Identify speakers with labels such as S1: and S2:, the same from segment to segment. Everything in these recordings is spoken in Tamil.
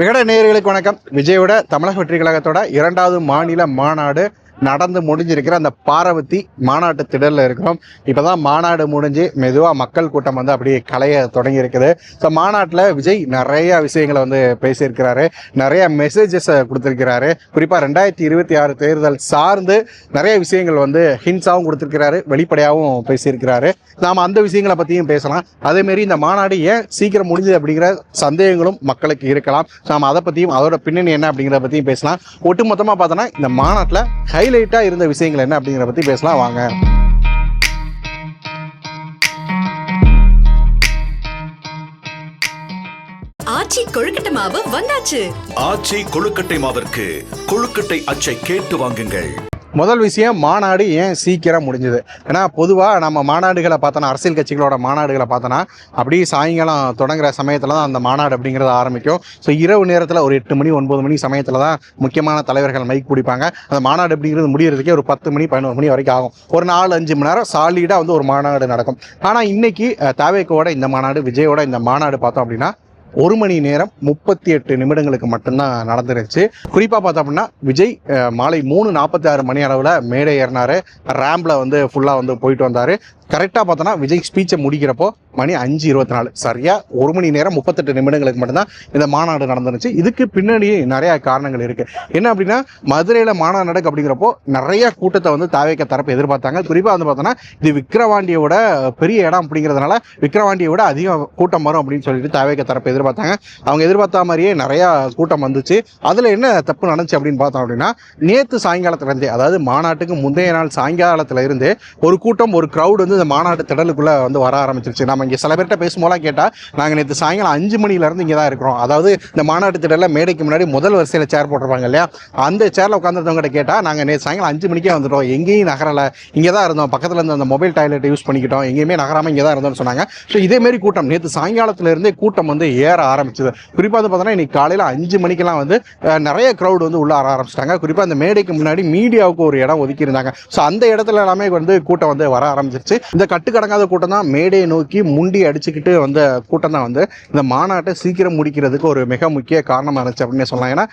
S1: விகட நேர்களுக்கு வணக்கம். விஜயோட தமிழக வெற்றி கழகத்தோட இரண்டாவது மாநில மாநாடு நடந்து முடிஞ்சிருக்கிற அந்த பாரவத்தி மாநாட்டு திடலில் இருக்கிறோம். இப்போ தான் மாநாடு முடிஞ்சு மெதுவாக மக்கள் கூட்டம் வந்து அப்படியே கலைய தொடங்கி இருக்குது ஸோ மாநாட்டில் விஜய் நிறைய விஷயங்களை வந்து பேசியிருக்கிறாரு. நிறைய மெசேஜஸை கொடுத்துருக்கிறாரு. குறிப்பாக ரெண்டாயிரத்தி இருபத்தி ஆறு தேர்தல் சார்ந்து நிறைய விஷயங்கள் வந்து ஹின்ஸாகவும் கொடுத்துருக்கிறாரு. வெளிப்படையாகவும் பேசியிருக்கிறாரு. நாம் அந்த விஷயங்களை பற்றியும் பேசலாம். அதேமாரி இந்த மாநாடு ஏன் சீக்கிரம் முடிஞ்சது அப்படிங்கிற சந்தேகங்களும் மக்களுக்கு இருக்கலாம். நாம் அதை பற்றியும் அதோட பின்னணி என்ன அப்படிங்கிறத பற்றியும் பேசலாம். ஒட்டுமொத்தமாக பார்த்தோன்னா இந்த மாநாட்டில் ஹை ஹைலைட்டாக இருந்த விஷயங்கள் என்ன அப்படிங்கிறத பற்றி பேசலாம். வாங்க.
S2: ஆச்சி கொழுக்கட்டை மாவு வந்தாச்சு.
S3: ஆச்சி கொழுக்கட்டை மாவிற்கு கொழுக்கட்டை அச்சை கேட்டு வாங்குங்கள்.
S1: முதல் விஷயம் மாநாடு ஏன் சீக்கிரம் முடிஞ்சுது? ஏன்னா பொதுவாக நம்ம மாநாடுகளை பார்த்தோன்னா அரசியல் கட்சிகளோட மாநாடுகளை பார்த்தோன்னா அப்படியே சாயங்காலம் தொடங்குற சமயத்தில் தான் அந்த மாநாடு அப்படிங்கிறது ஆரம்பிக்கும். ஸோ இரவு நேரத்தில் ஒரு எட்டு மணி ஒன்பது மணி சமயத்தில் தான் முக்கியமான தலைவர்கள் மைக் பிடிப்பாங்க. அந்த மாநாடு அப்படிங்கிறது முடியறதுக்கே ஒரு பத்து மணி பதினோரு மணி வரைக்கும் ஆகும். ஒரு நாலு அஞ்சு மணி நேரம் சாலிடாக வந்து ஒரு மாநாடு நடக்கும். ஆனால் இன்னைக்கு தாவேக்கோட இந்த மாநாடு விஜயோட இந்த மாநாடு பார்த்தோம் அப்படின்னா ஒரு மணி நேரம் முப்பத்தி எட்டு நிமிடங்களுக்கு மட்டும்தான் நடந்துருச்சு. குறிப்பாக பார்த்தோம் அப்படின்னா விஜய் மாலை மூணு நாற்பத்தி ஆறு மணி அளவில் மேடை ஏறினார். ரேம்பில் வந்து ஃபுல்லாக வந்து போயிட்டு வந்தார். கரெக்டாக பார்த்தோன்னா விஜய் ஸ்பீச்சை முடிக்கிறப்போ மணி அஞ்சு இருபத்தி நாலு. சரியாக ஒரு மணி நேரம் முப்பத்தெட்டு நிமிடங்களுக்கு மட்டும்தான் இந்த மாநாடு நடந்துருச்சு இதுக்கு பின்னாடி நிறையா காரணங்கள் இருக்குது என்ன அப்படின்னா மதுரையில் மாநாடு நடக்கு அப்படிங்கிறப்போ நிறைய கூட்டத்தை வந்து தாவேக்க தரப்பு எதிர்பார்த்தாங்க. குறிப்பாக வந்து பார்த்தோன்னா இது விக்ரவாண்டியோட பெரிய இடம் அப்படிங்கிறதுனால விக்ரவாண்டியோட விட அதிக கூட்டம் வரும் அப்படின்னு சொல்லிட்டு தாவேக்க தரப்பு எதிர்பார்த்தாங்க. அவங்க எதிர்பார்த்த மாதிரியே நிறைய கூட்டம் வந்துச்சு. அதில் என்ன தப்பு நடந்துச்சு அப்படின்னு பார்த்தோம் அப்படின்னா நேற்று சாயங்காலத்துல இருந்தே அதாவது மாநாட்டுக்கு முந்தைய நாள் சாயங்காலத்துல இருந்து ஒரு கூட்டம் ஒரு க்ரௌட் வந்து இந்த மாநாட்டு திடலுக்குள்ள வந்து வர ஆரம்பிச்சிருச்சு. நம்ம இங்கே சில பேர்கிட்ட பேசும்போதெல்லாம் கேட்டால் நாங்கள் நேற்று சாயங்காலம் அஞ்சு மணில இருந்து இங்கே தான் இருக்கிறோம். அதாவது இந்த மாநாட்டு திடலில் மேடைக்கு முன்னாடி முதல் வரிசையில் சேர் போட்டிருப்பாங்க இல்லையா? அந்த சேரில் உட்காந்துருந்தவங்ககிட்ட கேட்டால் நாங்கள் நேற்று சாயங்காலம் அஞ்சு மணிக்கே வந்துட்டோம். எங்கேயும் நகரலை. இங்கே தான் இருந்தோம். பக்கத்தில் இருந்த அந்த மொபைல் டாய்லெட் யூஸ் பண்ணிக்கிட்டோம். எங்கேயுமே நகராமல் இங்கே தான் இருந்தோம்னு சொன்னாங்க. ஸோ இதேமாரி கூட்டம் நேற்று சாயங்காலத்துல இருந்தே கூட்டம் வந்து ஏற ஏற ஆரம்பிச்சது. குறிப்பாக வந்து பார்த்தோன்னா இன்னைக்கு காலையில் அஞ்சு மணிக்கெல்லாம் வந்து நிறைய க்ரௌட் வந்து உள்ளார ஆரம்பிச்சிட்டாங்க. குறிப்பாக அந்த மேடைக்கு முன்னாடி மீடியாவுக்கு ஒரு இடம் ஒதுக்கியிருந்தாங்க. ஸோ அந்த இடத்துல எல்லாமே வந்து கூட்டம் வந்து வர ஆரம்பிச்சிருச்சு. இந்த கட்டுக்கடங்காத கூட்டம் தான் மேடையை நோக்கி முண்டி அடிச்சுக்கிட்டு வந்த கூட்டம் தான் வந்து இந்த மாநாட்டை சீக்கிரம் முடிக்கிறதுக்கு ஒரு மிக முக்கிய காரணமாக இருந்துச்சு அப்படின்னு சொல்லலாம். ஏன்னா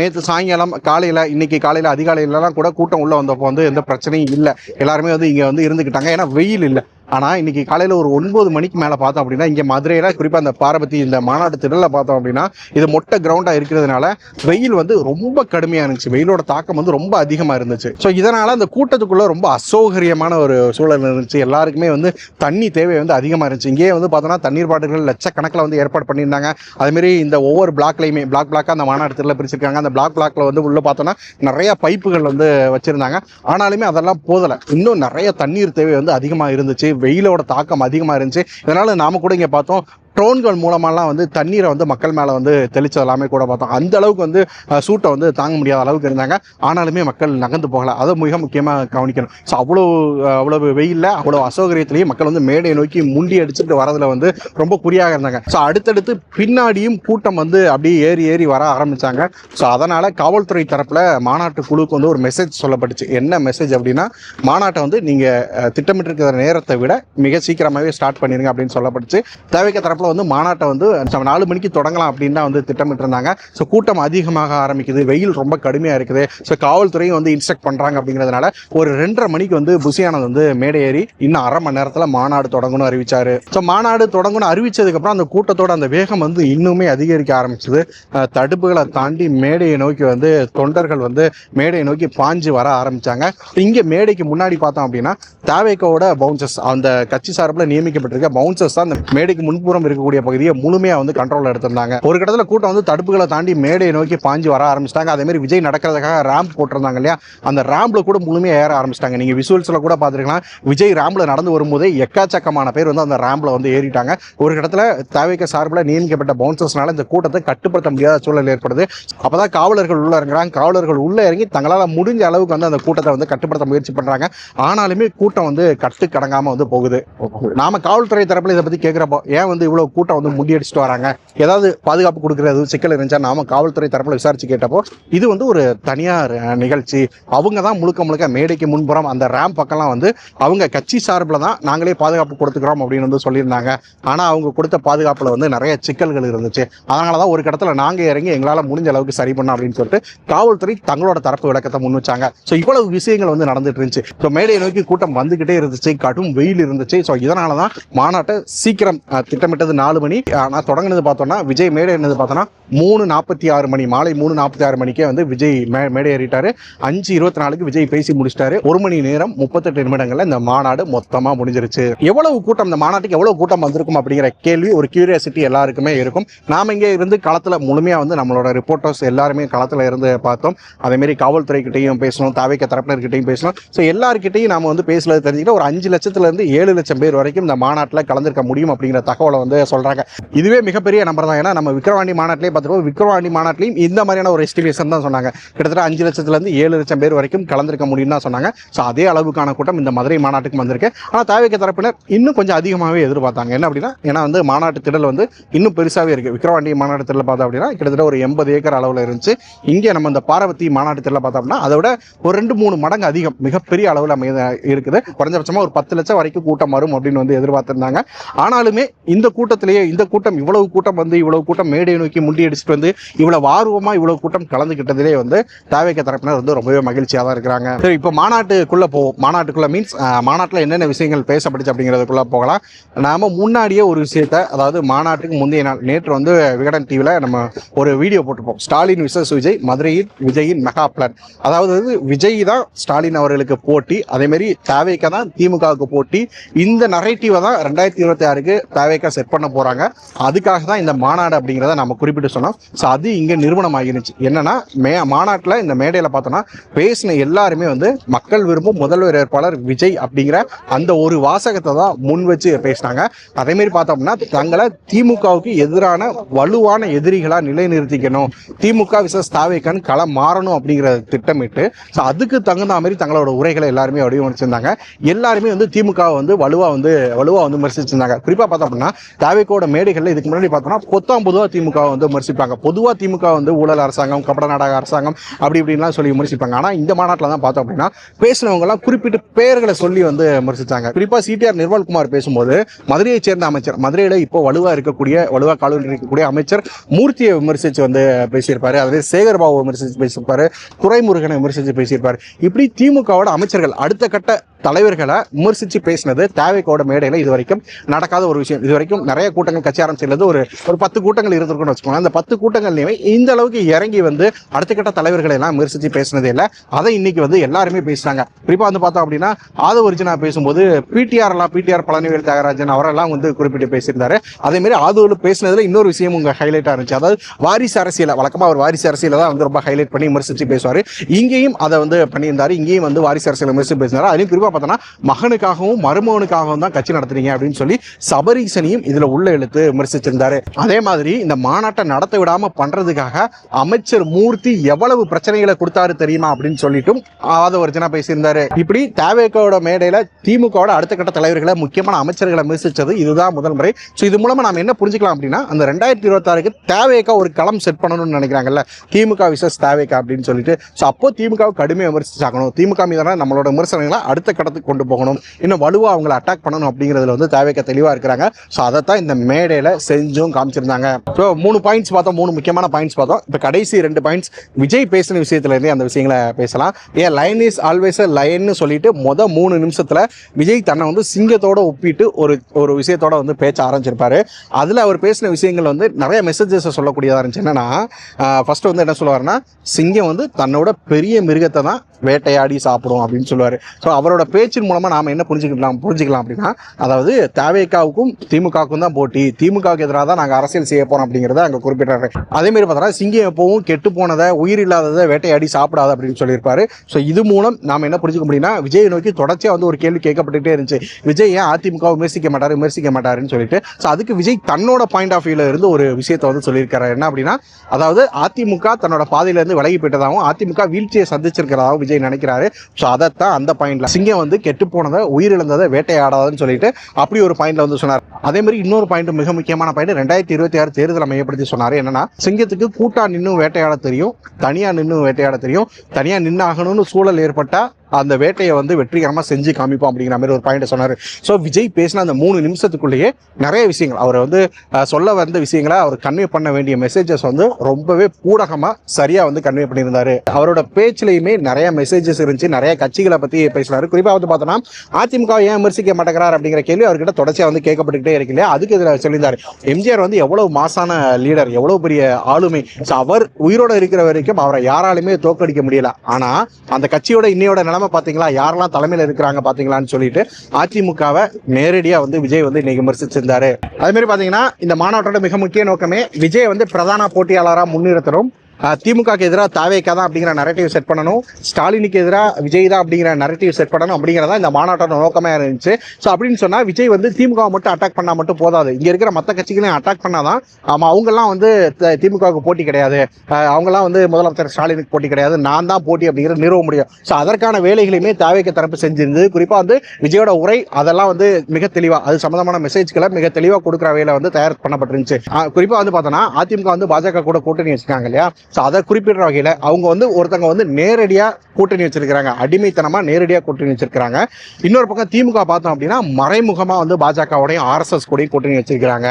S1: நேற்று சாயங்காலம் காலையில் இன்னைக்கு காலையில் அதிகாலையிலலாம் கூட கூட்டம் உள்ளே வந்தப்போ வந்து எந்த பிரச்சனையும் இல்லை. எல்லாருமே வந்து இங்கே வந்து இருந்துக்கிட்டாங்க ஏன்னா வெயில் இல்லை. ஆனால் இன்னைக்கு காலையில் ஒரு ஒன்பது மணிக்கு மேலே பார்த்தோம் அப்படின்னா இங்கே மதுரையில் குறிப்பாக அந்த பாரபத்தி இந்த மாநாட்டு திடலில் பார்த்தோம் அப்படின்னா இது மொட்டை கிரவுண்டாக இருக்கிறதுனால வெயில் வந்து ரொம்ப கடுமையாக இருந்துச்சு. வெயிலோட தாக்கம் வந்து ரொம்ப அதிகமாக இருந்துச்சு. ஸோ இதனால் அந்த கூட்டத்துக்குள்ளே ரொம்ப அசௌகரியமான ஒரு சூழல் இருந்துச்சு. எல்லாருக்குமே வந்து தண்ணி தேவை வந்து அதிகமாக இருந்துச்சு. இங்கேயே வந்து பார்த்தோன்னா தண்ணீர் பாட்டுகள் லட்சக்கணக்கில் வந்து ஏற்பாடு பண்ணியிருந்தாங்க. அதுமாரி இந்த ஒவ்வொரு பிளாக்லையுமே பிளாக் பிளாக்காக அந்த மாநாட்டு திடலில் பிரிச்சிருக்காங்க. அந்த பிளாக் பிளாக்ல வந்து உள்ளே பார்த்தோன்னா நிறைய பைப்புகள் வந்து வச்சுருந்தாங்க. ஆனாலுமே அதெல்லாம் போதலை. இன்னும் நிறைய தண்ணீர் தேவை வந்து அதிகமாக இருந்துச்சு. வெயிலோட தாக்கம் அதிகமாக இருந்துச்சு. இதனால் நாம கூட இங்கே பார்த்தோம் ட்ரோன்கள் மூலமாலாம் வந்து தண்ணீரை வந்து மக்கள் மேலே வந்து தெளிச்சது எல்லாமே கூட பார்த்தோம். அந்த அளவுக்கு வந்து சூட்டை வந்து தாங்க முடியாத அளவுக்கு இருந்தாங்க. ஆனாலுமே மக்கள் நகர்ந்து போகல. அதை மிக முக்கியமாக கவனிக்கணும். ஸோ அவ்வளோ அவ்வளவு வெயிலில் அவ்வளோ அசௌகரியத்திலையும் மக்கள் வந்து மேடையை நோக்கி முண்டி அடிச்சுட்டு வரதுல வந்து ரொம்ப குறியாக இருந்தாங்க. ஸோ அடுத்தடுத்து பின்னாடியும் கூட்டம் வந்து அப்படியே ஏறி ஏறி வர ஆரம்பித்தாங்க ஸோ அதனால் காவல்துறை தரப்பில் மாநாட்டு குழுக்கு வந்து ஒரு மெசேஜ் சொல்லப்பட்டுச்சு. என்ன மெசேஜ் அப்படின்னா மாநாட்டை வந்து நீங்கள் திட்டமிட்டு திட்டமிட்டிருக்கிற நேரத்தை விட மிக சீக்கிரமாகவே ஸ்டார்ட் பண்ணிடுங்க அப்படின்னு சொல்லப்பட்டுச்சு. தேவைக்க தரப்புல வந்து மாநாட்டை வந்து நாலு மணிக்கு தொடங்கலாம் அப்படின்னு தான் வந்து திட்டமிட்டிருந்தாங்க. ஸோ கூட்டம் அதிகமாக ஆரம்பிக்குது. வெயில் ரொம்ப கடுமையாக இருக்குது. ஸோ காவல்துறையும் வந்து இன்ஸ்ட்ரக்ட் பண்ணுறாங்க அப்படிங்கிறதுனால ஒரு ரெண்டரை மணிக்கு வந்து புசியானது வந்து மேடை ஏறி இன்னும் அரை மணி நேரத்தில் மாநாடு தொடங்கணும்னு அறிவிச்சாரு. ஸோ மாநாடு தொடங்கணும்னு அறிவிச்சதுக்கப்புறம் அந்த கூட்டத்தோட அந்த வேகம் வந்து இன்னுமே அதிகரிக்க ஆரம்பிச்சது. தடுப்புகளை தாண்டி மேடையை நோக்கி வந்து தொண்டர்கள் வந்து மேடையை நோக்கி பாஞ்சு வர ஆரம்பிச்சாங்க. இங்கே மேடைக்கு முன்னாடி பார்த்தோம் அப்படின்னா தாவேக்கோட பவுன்சர்ஸ் அந்த கட்சி சார்பில் நியமிக்கப்பட்டிருக்க பவுன்சர்ஸ் தான் அந்த மேடைக்கு முன்புறம் இருக்கக்கூடிய பகுதியை முழுமையாக வந்து கண்ட்ரோல் எடுத்திருந்தாங்க. ஒரு கட்டத்தில் கூட்டம் வந்து தடுப்புகளை தாண்டி மேடையை நோக்கி பாஞ்சு வர ஆரம்பிச்சிட்டாங்க. அதே மாதிரி விஜய் நடக்கிறதுக்காக ரேம்ப் போட்டிருந்தாங்க இல்லையா? அந்த ரேம்ப்ல கூட முழுமையாக ஏற ஆரம்பிச்சிட்டாங்க. நீங்க விசுவல்ஸ்ல கூட பார்த்துருக்கலாம். விஜய் ரேம்ப்ல நடந்து வரும்போதே எக்காச்சக்கமான பேர் வந்து அந்த ரேம்ப்ல வந்து ஏறிட்டாங்க. ஒரு கட்டத்தில் தேவைக்க சார்பில் நியமிக்கப்பட்ட பவுன்சர்ஸ்னால இந்த கூட்டத்தை கட்டுப்படுத்த முடியாத சூழல் ஏற்படுது. அப்பதான் காவலர்கள் உள்ள இறங்குறாங்க. காவலர்கள் உள்ள இறங்கி தங்களால் முடிஞ்ச அளவுக்கு வந்து அந்த கூட்டத்தை வந்து கட்டுப்படுத்த முயற்சி பண்றாங்க. ஆனாலுமே கூட்டம் வந்து கட்டு கடங்காம வந்து போகுது. நாம காவல்துறை தரப்பில் இதை பத்தி கேட்கிறப்போ ஏன் வந்து இவ்வளோ கூட்டம் வந்து முண்டியடிச்சிட்டு வராங்க. ஏதாவது பாதுகாப்பு கொடுக்குறது சிக்கல் இருந்துச்சா நாம காவல்துறை தரப்புல விசாரிச்சு கேட்டப்போ இது வந்து ஒரு தனியார் நிகழ்ச்சி. அவங்க தான் முழுக்க முழுக்க மேடைக்கு முன்புறம் அந்த ரேம் பக்கம்லாம் வந்து அவங்க கட்சி சார்பில் தான் நாங்களே பாதுகாப்பு கொடுத்துக்கிறோம் அப்படின்னு வந்து சொல்லியிருந்தாங்க. ஆனால் அவங்க கொடுத்த பாதுகாப்பில் வந்து நிறைய சிக்கல்கள் இருந்துச்சு. அதனால தான் ஒரு இடத்துல நாங்கள் இறங்கி எங்களால் முடிஞ்ச அளவுக்கு சரி பண்ணோம் அப்படின்னு சொல்லிட்டு காவல்துறை தங்களோட தரப்பு விளக்கத்தை முன் வச்சாங்க. ஸோ இவ்வளவு விஷயங்கள் வந்து நடந்துட்டு இருந்துச்சு. ஸோ மேடையை நோக்கி கூட்டம் வந்துகிட்டே இருந்துச்சு. கடும் வெயில் இருந்துச்சு. ஸோ இதனால தான் மாநாட்டை சீக்கிரம் திட்டமிட்டது திட்டமிட்டது நாலு மணி. ஆனால் தொடங்கினது பார்த்தோம்னா விஜய் மேடை என்னது பார்த்தோன்னா மூணு நாற்பத்தி ஆறு மணி. மாலை மூணு நாற்பத்தி ஆறு மணிக்கே வந்து விஜய் மே மேடை ஏறிட்டாரு. அஞ்சு இருபத்தி நாலுக்கு விஜய் பேசி முடிச்சிட்டாரு. ஒரு மணி நேரம் முப்பத்தெட்டு நிமிடங்களில் இந்த மாநாடு மொத்தமாக முடிஞ்சிருச்சு. எவ்வளவு கூட்டம் இந்த மாநாட்டுக்கு எவ்வளவு கூட்டம் வந்திருக்கும் அப்படிங்கிற கேள்வி ஒரு கியூரியாசிட்டி எல்லாருக்குமே இருக்கும். நாம இங்கே இருந்து களத்தில் முழுமையாக வந்து நம்மளோட ரிப்போர்ட்டர்ஸ் எல்லாருமே களத்தில் இருந்து பார்த்தோம். அதேமாரி காவல்துறைக்கிட்டையும் காவல்துறை பேசணும் தாவைக்க தரப்பினர்கிட்டையும் பேசணும். ஸோ எல்லாருக்கிட்டையும் நாம வந்து பேசுறது தெரிஞ்சுக்கிட்டு ஒரு அஞ்சு லட்சத்துலேருந்து ஏழு லட்சம் பேர் வரைக்கும் இந்த மாநாட்டில் கலந்துருக்க முடியும் அப்படிங்கிற தகவலை வந்து சொல்கிறாங்க இதுவே மிகப்பெரிய நம்பர் தான். ஏன்னா நம்ம விக்ரவாண்டி மாநாட்டிலே பார்த்துருப்போம் விக்ரவாண்டி மாநாட்டிலையும் இந்த மாதிரியான ஒரு எஸ்டிமேஷன் தான் சொன்னாங்க. கிட்டத்தட்ட அஞ்சு லட்சத்துலேருந்து ஏழு லட்சம் பேர் வரைக்கும் கலந்துருக்க முடியும் தான் சொன்னாங்க. ஸோ அதே அளவுக்கான கூட்டம் இந்த மதுரை மாநாட்டுக்கு வந்திருக்கு. ஆனால் தாவைக்க தரப்பினர் இன்னும் கொஞ்சம் அதிகமாகவே எதிர்பார்த்தாங்க. என்ன அப்படின்னா ஏன்னா வந்து மாநாட்டு திடல் வந்து இன்னும் பெருசாகவே இருக்குது விக்ரவாண்டி மாநாட்டு திடல் பார்த்தா அப்படின்னா கிட்டத்தட்ட ஒரு எண்பது ஏக்கர் அளவில் இருந்துச்சு. இங்கே நம்ம இந்த பாரவத்தி மாநாட்டு திடல் பார்த்தோம் அப்படின்னா அதை விட ஒரு ரெண்டு மூணு மடங்கு அதிகம். மிகப்பெரிய அளவில் அமைய இருக்குது. குறைஞ்சபட்சமாக ஒரு பத்து லட்சம் வரைக்கும் கூட்டம் வரும் அப்படின்னு வந்து எதிர்பார்த்துருந்தாங்க. ஆனாலுமே இந்த கூட்டம் கூட்டத்திலேயே இந்த கூட்டம் இவ்வளவு கூட்டம் வந்து இவ்வளவு கூட்டம் மேடையை நோக்கி முண்டி அடிச்சுட்டு வந்து இவ்வளவு ஆர்வமா இவ்வளவு கூட்டம் கலந்துகிட்டதிலே வந்து தாவேக்க தரப்பினர் வந்து ரொம்பவே மகிழ்ச்சியாக தான் இருக்கிறாங்க. சரி இப்போ மாநாட்டுக்குள்ள போவோம். மாநாட்டுக்குள்ள மீன்ஸ் மாநாட்டில் என்னென்ன விஷயங்கள் பேசப்பட்டுச்சு அப்படிங்கிறதுக்குள்ள போகலாம். நாம முன்னாடியே ஒரு விஷயத்த அதாவது மாநாட்டுக்கு முந்தைய நாள் நேற்று வந்து விகடன் டிவியில் நம்ம ஒரு வீடியோ போட்டிருப்போம். ஸ்டாலின் விசஸ் விஜய் மதுரையில் விஜயின் மெகா பிளான் அதாவது விஜய் தான் ஸ்டாலின் அவர்களுக்கு போட்டி அதேமாரி மாதிரி தான் திமுகவுக்கு போட்டி. இந்த நரேட்டிவை தான் ரெண்டாயிரத்தி இருபத்தி ஆறுக்கு தாவேக்கா செட் பண்ண போறாங்க. அதுக்காக தான் இந்த மாநாடு அப்படிங்கிறத நம்ம குறிப்பிட்டு சொன்னோம். ஸோ அது இங்கே நிறுவனம் ஆகிருந்துச்சு என்னன்னா மே மாநாட்டில் இந்த மேடையில் பார்த்தோன்னா பேசின எல்லாருமே வந்து மக்கள் விரும்பும் முதல்வர் வேட்பாளர் விஜய் அப்படிங்கிற அந்த ஒரு வாசகத்தை தான் முன் வச்சு பேசினாங்க. அதேமாரி பார்த்தோம்னா தங்களை திமுகவுக்கு எதிரான வலுவான எதிரிகளாக நிலைநிறுத்திக்கணும். திமுக விசஸ் தாவேக்கன் களம் மாறணும் அப்படிங்கிறத திட்டமிட்டு ஸோ அதுக்கு தகுந்த மாதிரி தங்களோட உரைகளை எல்லாருமே வடிவமைச்சிருந்தாங்க. எல்லாருமே வந்து திமுக வந்து வலுவா வந்து வலுவா வந்து விமர்சிச்சிருந்தாங்க. குறிப்பாக பார்த்தோம் அப்படின்னா தாவேக்கோட மேடைகளில் இதுக்கு முன்னாடி பார்த்தோம்னா பொத்தாம் பொதுவாக திமுக வந்து விமர்சிப்பாங்க. பொதுவாக திமுக வந்து ஊழல் அரசாங்கம் கபட நாடக அரசாங்கம் அப்படி இப்படின்லாம் சொல்லி விமர்சிப்பாங்க. ஆனால் இந்த மாநாட்டில் தான் பார்த்தோம் அப்படின்னா பேசினவங்கலாம் குறிப்பிட்டு பெயர்களை சொல்லி வந்து விமர்சித்தாங்க குறிப்பாக சிடிஆர் நிர்மல்குமார் பேசும்போது மதுரையை சேர்ந்த அமைச்சர் மதுரையில் இப்போ வலுவாக இருக்கக்கூடிய வலுவாக காலூரில் இருக்கக்கூடிய அமைச்சர் மூர்த்தியை விமர்சித்து வந்து பேசியிருப்பார். அதே சேகர்பாபு விமர்சித்து பேசியிருப்பார். துறைமுருகனை விமர்சித்து பேசியிருப்பாரு. இப்படி திமுகவோட அமைச்சர்கள் அடுத்த கட்ட தலைவர்களை விமர்சித்து பேசினது தேவைக்கோட மேடையில் இது வரைக்கும் நடக்காத ஒரு விஷயம். இது வரைக்கும் நிறைய கூட்டங்கள் கட்சி ஆரம்பிச்சிருந்தது. ஒரு ஒரு பத்து கூட்டங்கள் இருந்திருக்குன்னு வச்சுக்கோங்க அந்த பத்து கூட்டங்கள்லையுமே இந்த அளவுக்கு இறங்கி வந்து அடுத்த கட்ட தலைவர்களை எல்லாம் விமர்சித்து பேசினதே இல்லை. அதை இன்னைக்கு வந்து எல்லாருமே பேசுறாங்க. குறிப்பாக வந்து பார்த்தோம் அப்படின்னா ஆதவ ஒரிஜினா பேசும்போது பிடிஆர் எல்லாம் பிடிஆர் பழனிவேல் தியாகராஜன் அவரெல்லாம் வந்து குறிப்பிட்டு பேசியிருந்தாரு. அதே மாதிரி ஆதவல் பேசினதுல இன்னொரு விஷயம் உங்க ஹைலைட்டாக இருந்துச்சு. அதாவது வாரிசு அரசியல வழக்கமாக அவர் வாரிசு அரசியல தான் வந்து ரொம்ப ஹைலைட் பண்ணி விமர்சித்து பேசுவார். இங்கேயும் அதை வந்து பண்ணியிருந்தாரு. இங்கேயும் வந்து வாரிசு அரசியல் விமர்சிச்சு பேசினார். அதையும் குறிப்பா பார்த்தோன்னா மகனுக்காகவும் மருமகனுக்காகவும் தான் கட்சி நடத்துறீங்க அப்படின்னு சொல்லி சபரீசனையும் இதில் உள்ள இழுத்து விமர்சிச்சிருந்தாரு. அதே மாதிரி இந்த மாநாட்டை நடத்த விடாம பண்றதுக்காக அமைச்சர் மூர்த்தி எவ்வளவு பிரச்சனைகளை கொடுத்தாரு தெரியுமா அப்படின்னு சொல்லிட்டும் ஆதவர்ஜனா பேசியிருந்தாரு. இப்படி தேவேக்கோட மேடையில திமுகவோட அடுத்த கட்ட தலைவர்களை முக்கியமான அமைச்சர்களை விமர்சிச்சது இதுதான் முதல் முறை. ஸோ இது மூலமா நாம என்ன புரிஞ்சுக்கலாம் அப்படின்னா அந்த ரெண்டாயிரத்தி இருபத்தாறுக்கு தேவேக்கா ஒரு களம் செட் பண்ணணும்னு நினைக்கிறாங்கல்ல திமுக விசஸ் தேவேக்கா அப்படின்னு சொல்லிட்டு. ஸோ அப்போ திமுக கடுமையாக விமர்சிச்சாகணும். திமுக மீதான நம்மளோட விமர்சனங்களை அடுத்த கட்டத்துக்கு கொண்டு போகணும். இன்னும் வலுவாக அவங்களை அட்டாக் பண்ணணும் அப்படிங்கிறதுல வந்து தேவைக்க தெளிவாக இருக்கிறாங்க. ஸோ அதைத்தான் இந்த மேடையில் செஞ்சும் காமிச்சிருந்தாங்க. ஸோ மூணு பாயிண்ட்ஸ் பார்த்தோம். மூணு முக்கியமான பாயிண்ட்ஸ் பார்த்தோம். இப்போ கடைசி ரெண்டு பாயிண்ட்ஸ் விஜய் பேசின விஷயத்துலேருந்தே அந்த விஷயங்களை பேசலாம். ஏன் லைன் இஸ் ஆல்வேஸ் லைன்னு சொல்லிட்டு மொதல் மூணு நிமிஷத்தில் விஜய் தன்னை வந்து சிங்கத்தோட ஒப்பிட்டு ஒரு ஒரு விஷயத்தோட வந்து பேச்ச ஆரம்பிச்சிருப்பாரு. அதில் அவர் பேசின விஷயங்கள் வந்து நிறைய மெசேஜஸை சொல்லக்கூடியதாக இருந்துச்சு. என்னன்னா ஃபர்ஸ்ட் வந்து என்ன சொல்லுவாருன்னா சிங்கம் வந்து தன்னோட பெரிய மிருகத்தை தான் வேட்டையாடி சாப்பிடும் அப்படின்னு சொல்லுவார். ஸோ அவரோட பேச்சின் மூலமாக நாம் என்ன புரிஞ்சுக்கலாம் புரிஞ்சுக்கலாம் அப்படின்னா அதாவது தேவைக்காவுக்கும் திமுகவுக்கும் தான் போட்டி. திமுகவுக்கு எதிராக தான் நாங்கள் அரசியல் செய்ய போகிறோம் அப்படிங்கிறத அங்கே குறிப்பிட்டாரு. அதே மாதிரி பார்த்தோன்னா சிங்கம் எப்பவும் கெட்டு போனதை உயிர் இல்லாததை வேட்டையாடி சாப்பிடாது அப்படின்னு சொல்லியிருப்பாரு. ஸோ இது மூலம் நாம் என்ன புரிஞ்சுக்க முடியும்னா விஜய் நோக்கி தொடர்ச்சியாக வந்து ஒரு கேள்வி கேட்கப்பட்டுகிட்டே இருந்துச்சு. விஜய் ஏன் அதிமுக விமர்சிக்க மாட்டார் விமர்சிக்க மாட்டாருன்னு சொல்லிட்டு. ஸோ அதுக்கு விஜய் தன்னோட பாயிண்ட் ஆஃப் வியூவில் இருந்து ஒரு விஷயத்தை வந்து சொல்லியிருக்காரு. என்ன அப்படின்னா அதாவது அதிமுக தன்னோட பாதையிலேருந்து விலகி போயிட்டதாகவும் அதிமுக வீழ்ச்சியை சந்திச்சிருக்கிறதாகவும் விஜய் நினைக்கிறாரு. ஸோ அதைத்தான் அந்த பாயிண்ட்ல சிங்கம் வந்து கெட்டு போனதை உயிரிழந்ததை வேட்டையாடாதுன்னு சொல்லிட்டு அப்படி ஒரு பாயிண்ட்ல வந்து சொன்னார். அதே மாதிரி இன்னொரு பாயிண்ட் மிக முக்கியமான பாயிண்ட் ரெண்டாயிரத்தி இருபத்தி ஆறு தேர்தலை மையப்படுத்தி சொன்னாரு. என்னன்னா சிங்கத்துக்கு கூட்டா நின்று வேட்டையாட தெரியும் தனியா நின்று வேட்டையாட தெரியும் தனியா நின்று ஆகணும்னு சூழல் ஏற்பட்டா அந்த வேட்டையை வந்து வெற்றிகரமாக செஞ்சு காமிப்போம் அப்படிங்கிற மாதிரி ஒரு பாயிண்ட் சொன்னார். ஸோ விஜய் பேசின அந்த மூணு நிமிஷத்துக்குள்ளேயே நிறைய விஷயங்கள். அவர் வந்து சொல்ல வந்த விஷயங்களை அவர் கன்வே பண்ண வேண்டிய மெசேஜஸ் வந்து ரொம்பவே பூடகமாக சரியாக வந்து கன்வே பண்ணியிருந்தாரு. அவரோட பேச்சிலையுமே நிறைய மெசேஜஸ் இருந்துச்சு. நிறைய கட்சிகளை பற்றி பேசினார். குறிப்பாக வந்து பார்த்தோன்னா அதிமுக ஏன் விமர்சிக்க மாட்டேங்கிறார் அப்படிங்கிற கேள்வி அவர்கிட்ட தொடர்ச்சியாக வந்து கேட்கப்பட்டுக்கிட்டே இருக்கு இல்லையா? அதுக்கு இதில் சொல்லியிருந்தார். எம்ஜிஆர் வந்து எவ்வளவு மாசான லீடர் எவ்வளவு பெரிய ஆளுமை. ஸோ அவர் உயிரோட இருக்கிற வரைக்கும் அவரை யாராலுமே தோற்கடிக்க முடியல. ஆனா அந்த கட்சியோட இன்னையோட நிலைமை பார்த்தீங்களா யாரெல்லாம் தலைமையில இருக்கிறாங்க பாத்தீங்களான்னு சொல்லிட்டு அதிமுகவை நேரடியாக வந்து விஜய் வந்து இன்னைக்கு விமர்சிச்சிருந்தாரு. அதே மாதிரி பாத்தீங்கன்னா இந்த மாநாட்டோட மிக முக்கிய நோக்கமே விஜய் வந்து பிரதான போட்டியாளராக முன்னிறுத்தணும் திமுகக்கு எதிராக தாவேக்கா தான் அப்படிங்கிற நரேட்டிவ் செட் பண்ணணும். ஸ்டாலினுக்கு எதிராக விஜய் தான் அப்படிங்கிற நரேட்டிவ் செட் பண்ணணும் அப்படிங்கிறதா இந்த மாநாட்டோட நோக்கமாக இருந்துச்சு. ஸோ அப்படின்னு சொன்னால் விஜய் வந்து திமுக மட்டும் அட்டாக் பண்ணால் மட்டும் போதாது. இங்கே இருக்கிற மற்ற கட்சிகளையும் அட்டாக் பண்ணாதான் ஆமாம் அவங்கெல்லாம் வந்து த- திமுகவுக்கு போட்டி கிடையாது. அவங்கெல்லாம் வந்து முதலமைச்சர் ஸ்டாலினுக்கு போட்டி கிடையாது. நான் தான் போட்டி அப்படிங்கிற நிறுவ முடியும். ஸோ அதற்கான வேலைகளையுமே தாவேக்க தரப்பு செஞ்சிருந்தது. குறிப்பாக வந்து விஜயோட உரை அதெல்லாம் வந்து மிக தெளிவாக அது சம்மந்தமான மெசேஜ்களை மிக தெளிவாக கொடுக்குற வேலை வந்து தயார் பண்ணப்பட்டிருந்துச்சு. குறிப்பாக வந்து பார்த்தோன்னா அதிமுக வந்து பாஜக கூட கூட்டணி வச்சுருக்காங்க இல்லையா? ஸோ அதை குறிப்பிடுற வகையில் அவங்க வந்து ஒருத்தங்க வந்து நேரடியாக கூட்டணி வச்சிருக்கிறாங்க. அடிமைத்தனமாக நேரடியாக கூட்டணி வச்சிருக்கிறாங்க. இன்னொரு பக்கம் திமுக பார்த்தோம் அப்படின்னா மறைமுகமாக வந்து பாஜகவோடையும் ஆர்எஸ்எஸ் கூடயும் கூட்டணி வச்சிருக்கிறாங்க.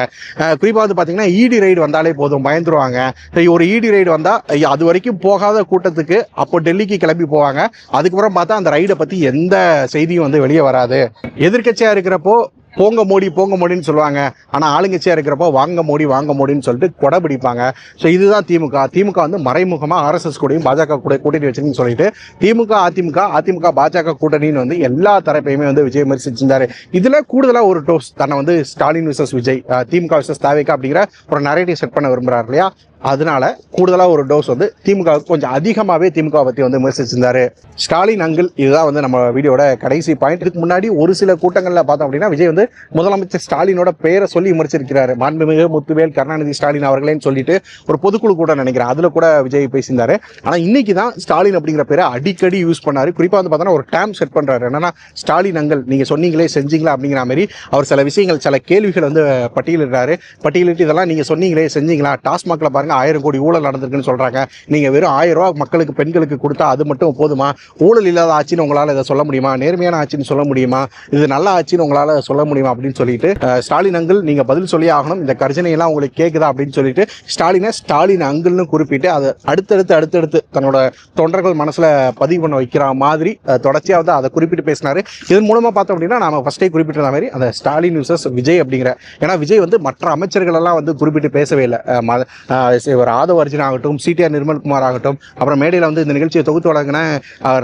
S1: குறிப்பாக வந்து பார்த்தீங்கன்னா இடி ரைடு வந்தாலே போதும் பயந்துருவாங்க. சரி, ஒரு இடி ரைடு வந்தால் அது வரைக்கும் போகாத கூட்டத்துக்கு அப்போ டெல்லிக்கு கிளம்பி போவாங்க. அதுக்கப்புறம் பார்த்தா அந்த ரைடை பற்றி எந்த செய்தியும் வந்து வெளியே வராது. எதிர்க்கட்சியாக இருக்கிறப்போ போங்க மோடி போங்க மோடின்னு சொல்லுவாங்க. ஆனால் ஆளுங்கட்சியாக இருக்கிறப்போ வாங்க மோடி வாங்க மோடின்னு சொல்லிட்டு கொடை பிடிப்பாங்க. ஸோ இதுதான் திமுக. திமுக வந்து மறைமுகமாக ஆர்எஸ்எஸ் கூடயும் பாஜக கூட கூட்டணி வச்சிருக்குன்னு சொல்லிட்டு திமுக அதிமுக அதிமுக பாஜக கூட்டணின்னு வந்து எல்லா தரப்பையுமே வந்து விஜய் விமர்சிச்சிருந்தாரு. இதில் கூடுதலாக ஒரு டோஸ் தன்னை வந்து ஸ்டாலின் விசஸ் விஜய் திமுக விசஸ் தாவேக்கா அப்படிங்கிற ஒரு நரேட்டிவ் செட் பண்ண விரும்புகிறார் இல்லையா? அதனால கூடுதலாக ஒரு டோஸ் வந்து திமுக கொஞ்சம் அதிகமாகவே திமுக பற்றி வந்து விமர்சிச்சிருந்தாரு. ஸ்டாலின் அங்கிள் இதுதான் வந்து நம்ம வீடியோட கடைசி பாயிண்ட் இதுக்கு முன்னாடி ஒரு சில கூட்டங்களில் பார்த்தோம் அப்படின்னா விஜய் வந்து முதலமைச்சர் ஸ்டாலினோட பெயரை சொல்லி விமர்சிருக்கிறாரு மாண்புமிகு முத்துவேல் கருணாநிதி ஸ்டாலின் அவர்களேன்னு சொல்லிட்டு ஒரு பொதுக்குழு கூட்டம் நினைக்கிறேன். அதில் கூட விஜய் பேசியிருந்தாரு. ஆனால் இன்னைக்கு தான் ஸ்டாலின் அப்படிங்கிற பேரை அடிக்கடி யூஸ் பண்ணாரு. குறிப்பாக வந்து பார்த்தோன்னா ஒரு டேம் செட் பண்ணுறாரு என்னன்னா ஸ்டாலின் அங்கிள் நீங்கள் சொன்னீங்களே செஞ்சீங்களா அப்படிங்கிற மாதிரி அவர் சில விஷயங்கள் சில கேள்விகள் வந்து பட்டியலிடுறாரு. பட்டியலிட்டு இதெல்லாம் நீங்கள் சொன்னீங்களே செஞ்சீங்களா? டாஸ்மாகில் பாருங்க ஆயிரம் கோடி ஊழல் நடந்திருக்குன்னு சொல்கிறாங்க நீங்கள் வெறும் ஆயிரம் ரூபா மக்களுக்கு பெண்களுக்கு கொடுத்தா அது மட்டும் போதுமா? ஊழல் இல்லாத ஆட்சின்னு உங்களால் இதை சொல்ல முடியுமா? நேர்மையான ஆட்சின்னு சொல்ல முடியுமா? இது நல்ல ஆட்சின்னு உங்களால் சொல்ல முடியுமா? அப்படின்னு சொல்லிட்டு ஸ்டாலின் அங்கிள் நீங்கள் பதில் சொல்லி ஆகணும். இந்த கர்ஜனையெல்லாம் உங்களுக்கு கேட்குதா அப்படின்னு சொல்லிட்டு ஸ்டாலினை ஸ்டாலின் அங்கிள்னு குறிப்பிட்டு அதை அடுத்தடுத்து அடுத்தடுத்து தன்னோட தொண்டர்கள் மனசில் பதிவு பண்ண வைக்கிற மாதிரி தொடர்ச்சியாக வந்து அதை குறிப்பிட்டு பேசினாரு. இதன் மூலமாக பார்த்தோம் அப்படின்னா நம்ம ஃபஸ்ட்டே குறிப்பிட்ட மாதிரி அந்த ஸ்டாலின் விசஸ் விஜய் அப்படிங்கிற ஏன்னா விஜய் வந்து மற்ற அமைச்சர்கள் எல்லாம் வந்து குறிப்பிட்டு பேசவே இல்லை. இவர் ஒரு ஆதவ அர்ஜுன் ஆகட்டும் சிடிஆர் நிர்மல்குமார் ஆகட்டும் அப்புறம் மேடையில் வந்து இந்த நிகழ்ச்சியை தொகுத்து வழங்கின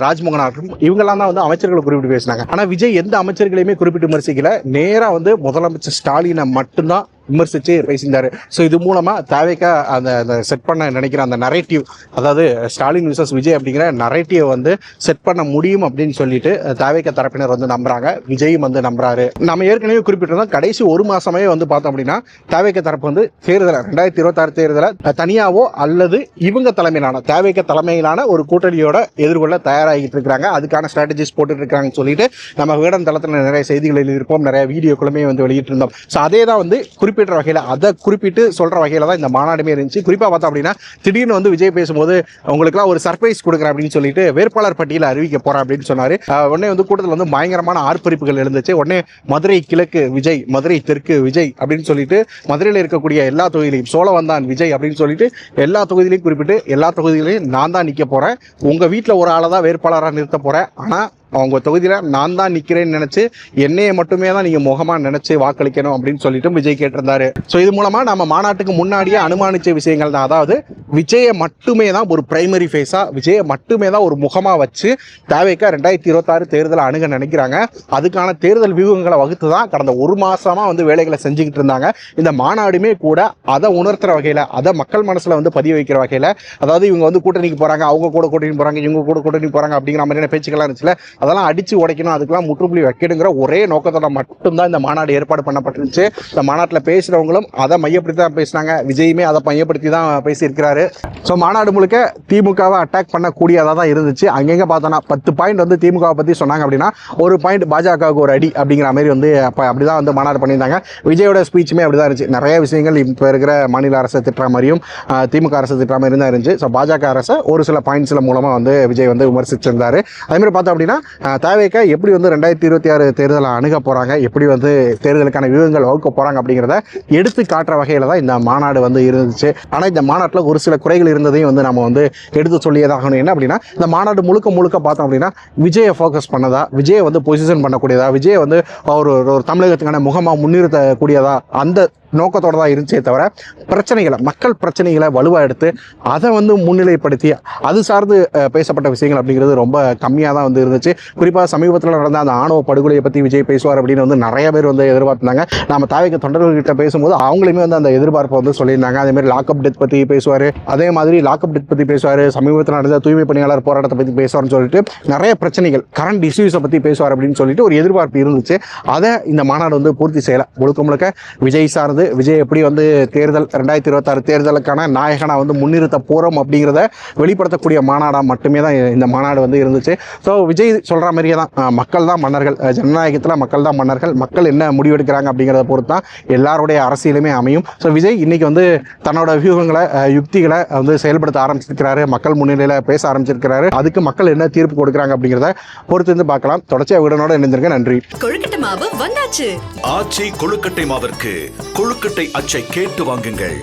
S1: ராஜ்மோகன் ஆகட்டும் இவங்கெல்லாம் தான் வந்து அமைச்சர்களை குறிப்பிட்டு பேசினாங்க. ஆனால் விஜய் எந்த அமைச்சர்களையுமே குறிப்பிட்டு விமர்சிக்கல. நேராக வந்து முதலமைச்சர் ஸ்டாலினை மட்டும்தான் விமர்சித்து பேசியிருந்தார். ஸோ இது மூலமாக தேவைக்கா அந்த அந்த செட் பண்ண நினைக்கிற அந்த நரேட்டிவ் அதாவது ஸ்டாலின் விசஸ் விஜய் அப்படிங்கிற நரேட்டிவ் வந்து செட் பண்ண முடியும் அப்படின்னு சொல்லிட்டு தேவைக்க தரப்பினர் வந்து நம்புறாங்க. விஜயும் வந்து நம்புறாரு. நம்ம ஏற்கனவே குறிப்பிட்டிருந்தோம் கடைசி ஒரு மாசமே வந்து பார்த்தோம் அப்படின்னா தேவைக்க தரப்பு வந்து தேர்தலை ரெண்டாயிரத்தி இருபத்தாறு தேர்தலை தனியாவோ அல்லது இவங்க தலைமையிலான தேவைக்க தலைமையிலான ஒரு கூட்டணியோட எதிர்கொள்ள தயாராகிட்டு இருக்காங்க அதுக்கான ஸ்ட்ராட்டஜிஸ் போட்டுட்டு இருக்காங்கன்னு சொல்லிட்டு நம்ம விகடன் தளத்தில் நிறைய செய்திகள் எழுதியிருப்போம் நிறைய வீடியோக்களுமே வந்து வெளியிட்டிருந்தோம். ஸோ அதே தான் வந்து குறிப்பிட்ட வகையில் அதை குறிப்பிட்டு சொல்கிற வகையில் தான் இந்த மாநாடுமே இருந்துச்சு. குறிப்பாக பார்த்தோம் அப்படின்னா திடீர்னு வந்து விஜய் பேசும்போது உங்களுக்குலாம் ஒரு சர்ப்ரைஸ் கொடுக்குறேன் அப்படின்னு சொல்லிட்டு வேட்பாளர் பட்டியலில் அறிவிக்க போகிறேன் அப்படின்னு சொன்னார். உடனே வந்து கூட்டத்தில் வந்து பயங்கரமான ஆர்ப்பரிப்புகள் எழுந்துச்சு. உடனே மதுரை கிழக்கு விஜய் மதுரை தெற்கு விஜய் அப்படின்னு சொல்லிட்டு மதுரையில் இருக்கக்கூடிய எல்லா தொகுதியிலையும் சோழவந்தான் விஜய் அப்படின்னு சொல்லிட்டு எல்லா தொகுதியிலையும் குறிப்பிட்டு எல்லா தொகுதியிலையும் நான் தான் நிற்க போகிறேன் உங்கள் வீட்டில் ஒரு ஆளை தான் வேட்பாளராக நிறுத்த போகிறேன் ஆனால் அவங்க தொகுதியில் நான் தான் நிற்கிறேன்னு நினச்சி என்னையை மட்டுமே தான் நீங்கள் முகமாக நினச்சி வாக்களிக்கணும் அப்படின்னு சொல்லிட்டு விஜய் கேட்டிருந்தாரு. ஸோ இது மூலமாக நம்ம மாநாட்டுக்கு முன்னாடியே அனுமானிச்ச விஷயங்கள் தான். அதாவது விஜயை மட்டுமே தான் ஒரு பிரைமரி ஃபேஸாக விஜயை மட்டுமே தான் ஒரு முகமாக வச்சு தேவைக்கா ரெண்டாயிரத்தி இருபத்தாறு தேர்தலை அணுக நினைக்கிறாங்க. அதுக்கான தேர்தல் வியூகங்களை வகுத்து தான் கடந்த ஒரு மாதமாக வந்து வேலைகளை செஞ்சுக்கிட்டு இருந்தாங்க. இந்த மாநாடுமே கூட அதை உணர்த்துற வகையில் அதை மக்கள் மனசில் வந்து பதிய வைக்கிற வகையில் அதாவது இவங்க வந்து கூட்டணிக்கு போகிறாங்க அவங்க கூட கூட்டணி போகிறாங்க இவங்க கூட கூட்டணி போகிறாங்க அப்படிங்கிற மாதிரியான பேச்சுக்கெல்லாம் இருந்துச்சுல அதெல்லாம் அடித்து உடைக்கணும். அதுக்கெல்லாம் முற்றுப்புள்ளி வைக்கணுங்கிற ஒரே நோக்கத்தோட மட்டும்தான் இந்த மாநாடு ஏற்பாடு பண்ணப்பட்டுருந்துச்சு. இந்த மாநாட்டில் பேசுகிறவங்களும் அதை மையப்படுத்தி தான் பேசினாங்க. விஜயுமே அதை மையப்படுத்தி தான் பேசியிருக்கிறாரு. ஸோ மாநாடு முழுக்க திமுகவை அட்டாக் பண்ணக்கூடியதாக தான் இருந்துச்சு. அங்கங்கே பார்த்தோன்னா பத்து பாயிண்ட் வந்து திமுகவை பற்றி சொன்னாங்க அப்படின்னா ஒரு பாயிண்ட் பாஜகவுக்கு ஒரு அடி அப்படிங்கிற மாதிரி வந்து அப்போ அப்படி தான் வந்து மாநாடு பண்ணியிருந்தாங்க. விஜயோட ஸ்பீச்சுமே அப்படி தான் இருந்துச்சு. நிறைய விஷயங்கள் இப்போ இருக்கிற மாநில அரசை திட்டுற மாதிரியும் திமுக அரசு திட்டுற மாதிரி தான் இருந்துச்சு. ஸோ பாஜக அரசை ஒரு சில பாயிண்ட்ஸில் மூலமாக வந்து விஜய் வந்து விமர்சிச்சிருந்தார். அதேமாதிரி பார்த்தோம் அப்படின்னா தேவைக்க எப்படி வந்து ரெண்டாயிரத்தி இருபத்தி ஆறு தேர்தலை அணுக போகிறாங்க எப்படி வந்து தேர்தலுக்கான வியூகங்கள் வகுக்க போகிறாங்க அப்படிங்கிறத எடுத்து காட்டுற வகையில் தான் இந்த மாநாடு வந்து இருந்துச்சு. ஆனால் இந்த மாநாட்டில் ஒரு சில குறைகள் இருந்ததையும் வந்து நம்ம வந்து எடுத்து சொல்லியதாகணும். என்ன அப்படின்னா இந்த மாநாடு முழுக்க முழுக்க பார்த்தோம் அப்படின்னா விஜயை ஃபோக்கஸ் பண்ணதா விஜயை வந்து பொசிஷன் பண்ணக்கூடியதா விஜயை வந்து ஒரு ஒரு தமிழகத்துக்கான முகமாக முன்னிறுத்தக்கூடியதா அந்த நோக்கத்தோட தான் இருந்துச்சே தவிர பிரச்சனைகளை மக்கள் பிரச்சனைகளை வலுவாக எடுத்து அதை வந்து முன்னிலைப்படுத்தி அது சார்ந்து பேசப்பட்ட விஷயங்கள் அப்படிங்கிறது ரொம்ப கம்மியாக தான் வந்து இருந்துச்சு. குறிப்பாக சமீபத்தில் நடந்த அந்த ஆணவ படுகொலையை பற்றி விஜய் பேசுவார் அப்படின்னு வந்து நிறைய பேர் வந்து எதிர்பார்த்தாங்க நம்ம தாய்க்கு தொண்டர்கள்கிட்ட பேசும்போது அவங்களுமே வந்து அந்த எதிர்பார்ப்பை வந்து சொல்லியிருந்தாங்க. அதே மாதிரி லாக்அப் டெத் பற்றி பேசுவார். அதே மாதிரி லாக்அப் டெத் பற்றி பேசுவார். சமீபத்தில் நடந்த தூய்மை பணியாளர் போராட்டத்தை பற்றி பேசுவார்னு சொல்லிட்டு நிறைய பிரச்சனைகள் கரண்ட் இஷ்யூஸை பற்றி பேசுவார் அப்படின்னு சொல்லிட்டு ஒரு எதிர்பார்ப்பு இருந்துச்சு. அதை இந்த மாநாடு வந்து பூர்த்தி செய்யலை. முழுக்க முழுக்க விஜய் சார்ந்து விஜய் எப்படி வந்து தேர்தல் ரெண்டாயிரத்தி இருபத்தாறு தேர்தலுக்கான நாயகனாக வந்து முன்னிறுத்த போகிறோம் அப்படிங்கிறத வெளிப்படுத்தக்கூடிய மாநாடாக மட்டுமே தான் இந்த மாநாடு வந்து இருந்துச்சு. ஸோ விஜய் சொல்கிற மாதிரியே தான் மக்கள் தான் மன்னர்கள் ஜனநாயகத்தில் மக்கள் தான் மன்னர்கள் மக்கள் என்ன முடிவெடுக்கிறாங்க அப்படிங்கிறத பொறுத்து தான் எல்லாருடைய அரசியலுமே அமையும். ஸோ விஜய் இன்னைக்கு வந்து தன்னோட வியூகங்களை யுக்திகளை வந்து செயல்படுத்த ஆரம்பிச்சிருக்கிறாரு மக்கள் முன்னிலையில் பேச ஆரம்பிச்சிருக்கிறாரு. அதுக்கு மக்கள் என்ன தீர்ப்பு கொடுக்குறாங்க அப்படிங்கிறத பொறுத்து இருந்து பார்க்கலாம். தொடர்ச்சியாக விடனோட இணைந்திருங்க. நன்றி.
S2: கொழுக்கட்டை மாவு வந்தாச்சு.
S3: ஆச்சி கொழுக்கட்டை மாவிற்கு கொழுக்கட்டை அச்சை கேட்டு வாங்குங்கள்.